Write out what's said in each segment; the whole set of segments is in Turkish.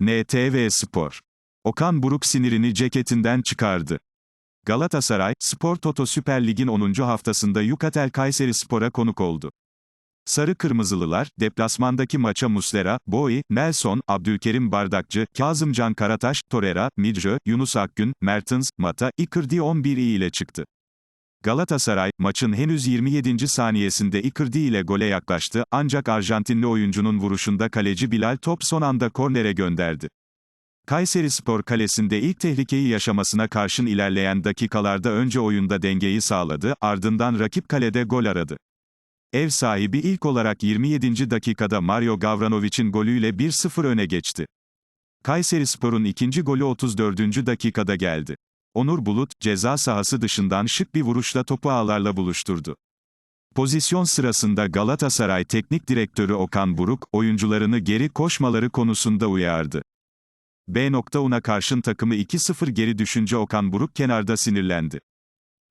NTV Spor. Okan Buruk sinirini ceketinden çıkardı. Galatasaray, Spor Toto Süper Lig'in 10. haftasında Yukatel Kayseri Spor'a konuk oldu. Sarı Kırmızılılar, deplasmandaki maça Muslera, Boy, Nelson, Abdülkerim Bardakçı, Kazımcan Karataş, Torreira, Midjö, Yunus Akgün, Mertens, Mata, Icardi 11 ile çıktı. Galatasaray, maçın henüz 27. saniyesinde Icardi ile gole yaklaştı, ancak Arjantinli oyuncunun vuruşunda kaleci Bilal top son anda kornere gönderdi. Kayseri Spor kalesinde ilk tehlikeyi yaşamasına karşın ilerleyen dakikalarda önce oyunda dengeyi sağladı, ardından rakip kalede gol aradı. Ev sahibi ilk olarak 27. dakikada Mario Gavranovic'in golüyle 1-0 öne geçti. Kayseri Spor'un ikinci golü 34. dakikada geldi. Onur Bulut, ceza sahası dışından şık bir vuruşla topu ağlarla buluşturdu. Pozisyon sırasında Galatasaray Teknik Direktörü Okan Buruk, oyuncularını geri koşmaları konusunda uyardı. B.Un'a karşın takımı 2-0 geri düşünce Okan Buruk kenarda sinirlendi.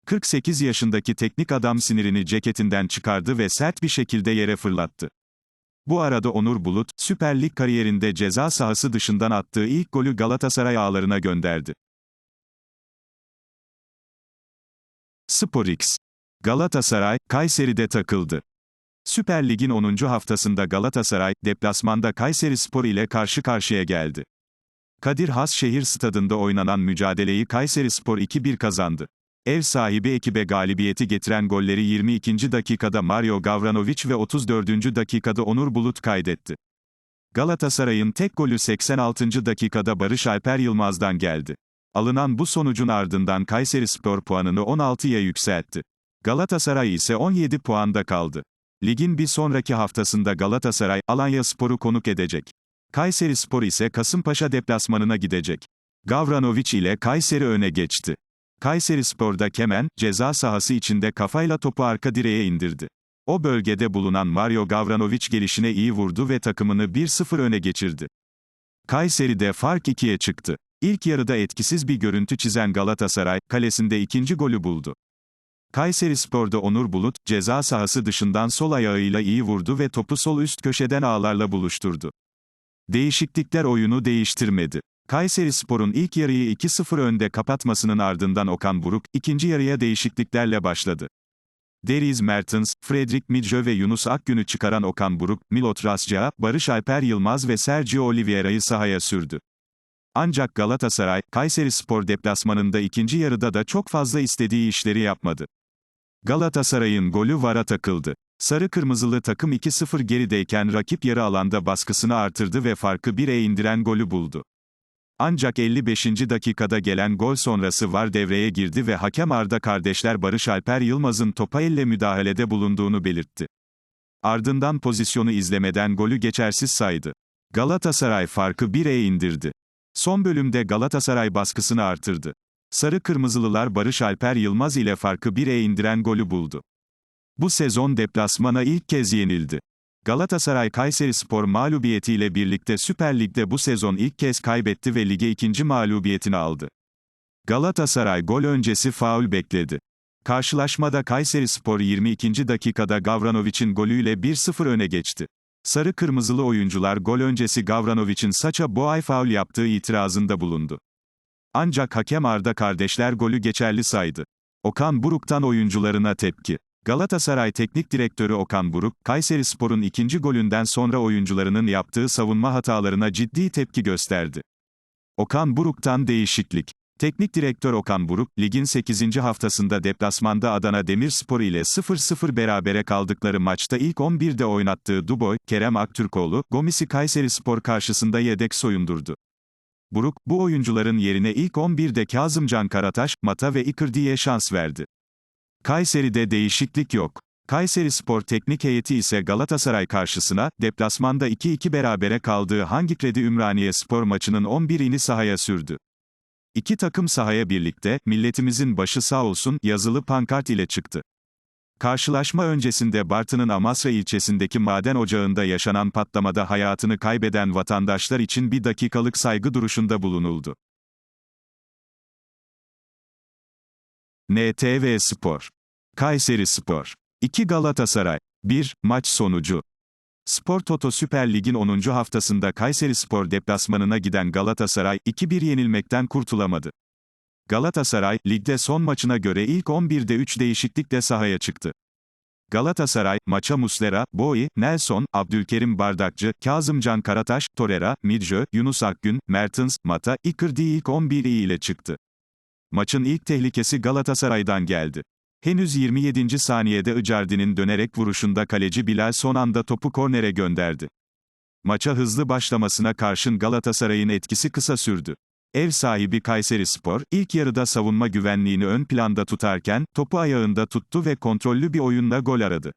48 yaşındaki teknik adam sinirini ceketinden çıkardı ve sert bir şekilde yere fırlattı. Bu arada Onur Bulut, Süper Lig kariyerinde ceza sahası dışından attığı ilk golü Galatasaray ağlarına gönderdi. SporX. Galatasaray, Kayseri'de takıldı. Süper Lig'in 10. haftasında Galatasaray, deplasmanda Kayseri Spor ile karşı karşıya geldi. Kadir Has Şehir Stadında oynanan mücadeleyi Kayseri Spor 2-1 kazandı. Ev sahibi ekibe galibiyeti getiren golleri 22. dakikada Mario Gavranovic ve 34. dakikada Onur Bulut kaydetti. Galatasaray'ın tek golü 86. dakikada Barış Alper Yılmaz'dan geldi. Alınan bu sonucun ardından Kayseri Spor puanını 16'ya yükseltti. Galatasaray ise 17 puanda kaldı. Ligin bir sonraki haftasında Galatasaray, Alanya Spor'u konuk edecek. Kayseri Spor ise Kasımpaşa deplasmanına gidecek. Gavranovic ile Kayseri öne geçti. Kayseri Spor'da Kemen, ceza sahası içinde kafayla topu arka direğe indirdi. O bölgede bulunan Mario Gavranovic gelişine iyi vurdu ve takımını 1-0 öne geçirdi. Kayseri'de fark 2'ye çıktı. İlk yarıda etkisiz bir görüntü çizen Galatasaray, kalesinde ikinci golü buldu. Kayseri Spor'da Onur Bulut, ceza sahası dışından sol ayağıyla iyi vurdu ve topu sol üst köşeden ağlarla buluşturdu. Değişiklikler oyunu değiştirmedi. Kayseri Spor'un ilk yarıyı 2-0 önde kapatmasının ardından Okan Buruk, ikinci yarıya değişikliklerle başladı. Deriz Mertens, Fredrik Midjö ve Yunus Akgün'ü çıkaran Okan Buruk, Milot Rasca, Barış Alper Yılmaz ve Sergio Oliveira'yı sahaya sürdü. Ancak Galatasaray, Kayseri Spor deplasmanında ikinci yarıda da çok fazla istediği işleri yapmadı. Galatasaray'ın golü vara takıldı. Sarı Kırmızılı takım 2-0 gerideyken rakip yarı alanda baskısını artırdı ve farkı 1'e indiren golü buldu. Ancak 55. dakikada gelen gol sonrası VAR devreye girdi ve hakem Arda kardeşler Barış Alper Yılmaz'ın topa elle müdahalede bulunduğunu belirtti. Ardından pozisyonu izlemeden golü geçersiz saydı. Galatasaray farkı 1'e indirdi. Son bölümde Galatasaray baskısını artırdı. Sarı Kırmızılılar Barış Alper Yılmaz ile farkı 1'e indiren golü buldu. Bu sezon deplasmana ilk kez yenildi. Galatasaray Kayseri Spor mağlubiyetiyle birlikte Süper Lig'de bu sezon ilk kez kaybetti ve lige ikinci mağlubiyetini aldı. Galatasaray gol öncesi faul bekledi. Karşılaşmada Kayseri Spor 22. dakikada Gavranovic'in golüyle 1-0 öne geçti. Sarı kırmızılı oyuncular gol öncesi Gavranovic'in saça boğay faul yaptığı itirazında bulundu. Ancak hakem Arda kardeşler golü geçerli saydı. Okan Buruk'tan oyuncularına tepki. Galatasaray Teknik Direktörü Okan Buruk, Kayseri Spor'un ikinci golünden sonra oyuncularının yaptığı savunma hatalarına ciddi tepki gösterdi. Okan Buruk'tan değişiklik. Teknik direktör Okan Buruk, ligin 8. haftasında deplasmanda Adana Demirspor ile 0-0 berabere kaldıkları maçta ilk 11'de oynattığı Duboy, Kerem Aktürkoğlu, Gomis'i Kayseri Spor karşısında yedek soyundurdu. Buruk, bu oyuncuların yerine ilk 11'de Kazımcan Karataş, Mata ve Icardi'ye şans verdi. Kayseri'de değişiklik yok. Kayseri Spor Teknik Heyeti ise Galatasaray karşısına, deplasmanda 2-2 berabere kaldığı Hangi Kredi Ümraniye Spor maçının 11'ini sahaya sürdü. İki takım sahaya birlikte, milletimizin başı sağ olsun, yazılı pankart ile çıktı. Karşılaşma öncesinde Bartın'ın Amasra ilçesindeki maden ocağında yaşanan patlamada hayatını kaybeden vatandaşlar için bir dakikalık saygı duruşunda bulunuldu. NTV Spor. Kayseri Spor. 2 Galatasaray. 1, maç sonucu. Spor Toto Süper Lig'in 10. haftasında Kayserispor deplasmanına giden Galatasaray, 2-1 yenilmekten kurtulamadı. Galatasaray, ligde son maçına göre ilk 11'de 3 değişiklikle sahaya çıktı. Galatasaray, maça Muslera, Boyi, Nelson, Abdülkerim Bardakçı, Kazımcan Karataş, Torera, Midjö, Yunus Akgün, Mertens, Mata, Icardi ilk 11 ile çıktı. Maçın ilk tehlikesi Galatasaray'dan geldi. Henüz 27. saniyede Icardi'nin dönerek vuruşunda kaleci Bilal son anda topu kornere gönderdi. Maça hızlı başlamasına karşın Galatasaray'ın etkisi kısa sürdü. Ev sahibi Kayserispor, ilk yarıda savunma güvenliğini ön planda tutarken, topu ayağında tuttu ve kontrollü bir oyunla gol aradı.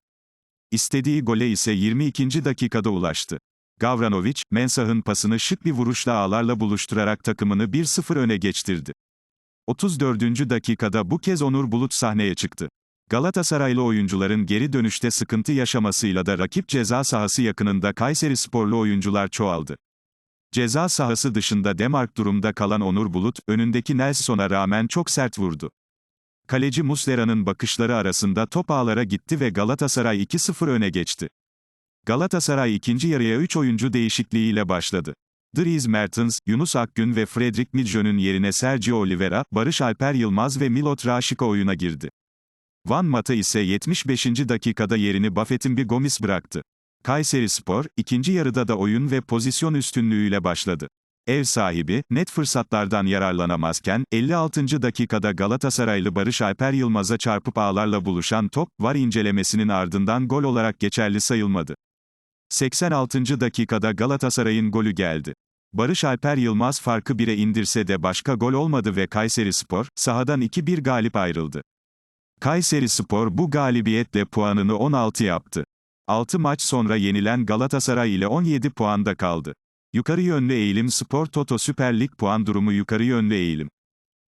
İstediği gole ise 22. dakikada ulaştı. Gavranovic, Mensah'ın pasını şık bir vuruşla ağlarla buluşturarak takımını 1-0 öne geçtirdi. 34. dakikada bu kez Onur Bulut sahneye çıktı. Galatasaraylı oyuncuların geri dönüşte sıkıntı yaşamasıyla da rakip ceza sahası yakınında Kayseri sporlu oyuncular çoğaldı. Ceza sahası dışında demark durumda kalan Onur Bulut, önündeki Nelson'a rağmen çok sert vurdu. Kaleci Muslera'nın bakışları arasında top ağlara gitti ve Galatasaray 2-0 öne geçti. Galatasaray ikinci yarıya 3 oyuncu değişikliğiyle başladı. Dries Mertens, Yunus Akgün ve Fredrik Midjö'nün yerine Sergio Oliveira, Barış Alper Yılmaz ve Milot Raşika oyuna girdi. Van Mata ise 75. dakikada yerini Buffett'in bir Gomis bıraktı. Kayseri Spor, ikinci yarıda da oyun ve pozisyon üstünlüğüyle başladı. Ev sahibi, net fırsatlardan yararlanamazken, 56. dakikada Galatasaraylı Barış Alper Yılmaz'a çarpıp ağlarla buluşan top, var incelemesinin ardından gol olarak geçerli sayılmadı. 86. dakikada Galatasaray'ın golü geldi. Barış Alper Yılmaz farkı 1'e indirse de başka gol olmadı ve Kayseri Spor, sahadan 2-1 galip ayrıldı. Kayseri Spor bu galibiyetle puanını 16 yaptı. 6 maç sonra yenilen Galatasaray ile 17 puanda kaldı. Yukarı yönlü eğilim Spor Toto Süper Lig puan durumu yukarı yönlü eğilim.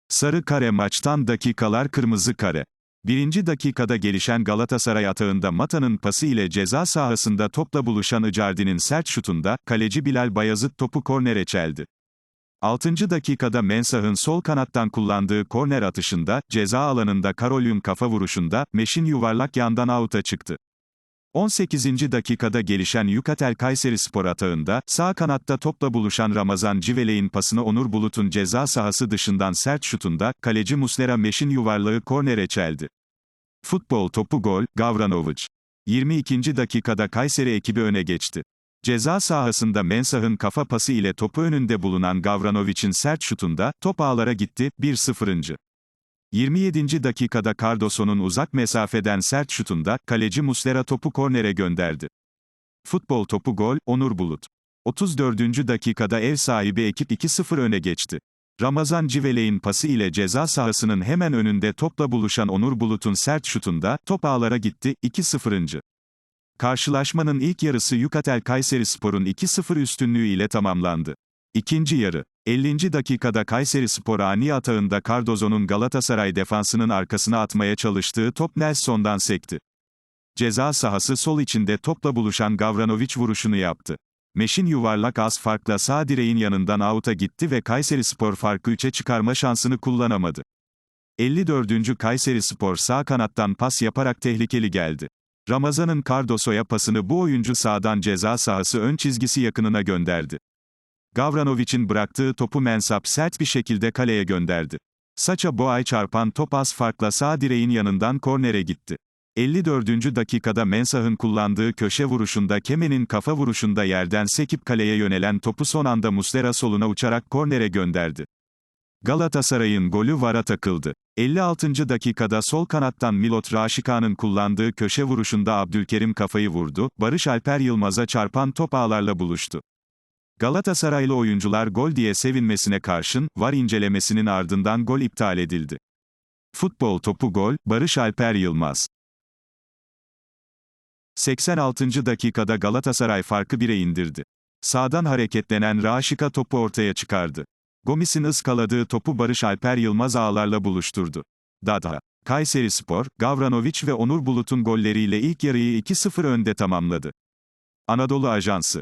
Sarı kare maçtan dakikalar kırmızı kare. Birinci dakikada gelişen Galatasaray atağında Mata'nın pası ile ceza sahasında topla buluşan Icardi'nin sert şutunda, kaleci Bilal Bayazıt topu kornere çeldi. 6. dakikada Mensah'ın sol kanattan kullandığı korner atışında, ceza alanında Karolyum kafa vuruşunda, Meşin yuvarlak yandan avuta çıktı. 18. dakikada gelişen Yukatel Kayseri Spor atağında, sağ kanatta topla buluşan Ramazan Civelek'in pasını Onur Bulut'un ceza sahası dışından sert şutunda, kaleci Muslera Meş'in yuvarlağı kornere çeldi. Futbol topu gol, Gavranovic. 22. dakikada Kayseri ekibi öne geçti. Ceza sahasında Mensah'ın kafa pası ile topu önünde bulunan Gavranovic'in sert şutunda, top ağlara gitti, 1-0. 27. dakikada Cardoso'nun uzak mesafeden sert şutunda, kaleci Muslera topu kornere gönderdi. Futbol topu gol, Onur Bulut. 34. dakikada ev sahibi ekip 2-0 öne geçti. Ramazan Civelek'in pası ile ceza sahasının hemen önünde topla buluşan Onur Bulut'un sert şutunda, top ağlara gitti, 2-0. Karşılaşmanın ilk yarısı Yukatel Kayseri Spor'un 2-0 üstünlüğü ile tamamlandı. İkinci yarı. 50. dakikada Kayseri Spor ani atağında Cardozo'nun Galatasaray defansının arkasına atmaya çalıştığı top Nelson'dan sekti. Ceza sahası sol içinde topla buluşan Gavranovic vuruşunu yaptı. Meşin yuvarlak az farkla sağ direğin yanından avuta gitti ve Kayseri Spor farkı 3'e çıkarma şansını kullanamadı. 54. Kayseri Spor sağ kanattan pas yaparak tehlikeli geldi. Ramazan'ın Cardoso'ya pasını bu oyuncu sağdan ceza sahası ön çizgisi yakınına gönderdi. Gavranovic'in bıraktığı topu Mensap sert bir şekilde kaleye gönderdi. Saça Boğay çarpan top az farkla sağ direğin yanından kornere gitti. 54. dakikada Mensah'ın kullandığı köşe vuruşunda Kemen'in kafa vuruşunda yerden sekip kaleye yönelen topu son anda Muslera soluna uçarak kornere gönderdi. Galatasaray'ın golü vara takıldı. 56. dakikada sol kanattan Milot Raşika'nın kullandığı köşe vuruşunda Abdülkerim kafayı vurdu, Barış Alper Yılmaz'a çarpan top ağlarla buluştu. Galatasaraylı oyuncular gol diye sevinmesine karşın, var incelemesinin ardından gol iptal edildi. Futbol topu gol, Barış Alper Yılmaz. 86. dakikada Galatasaray farkı 1'e indirdi. Sağdan hareketlenen Raşika topu ortaya çıkardı. Gomis'in ıskaladığı topu Barış Alper Yılmaz ağlarla buluşturdu. Dada. Kayseri Spor, Gavranovic ve Onur Bulut'un golleriyle ilk yarıyı 2-0 önde tamamladı. Anadolu Ajansı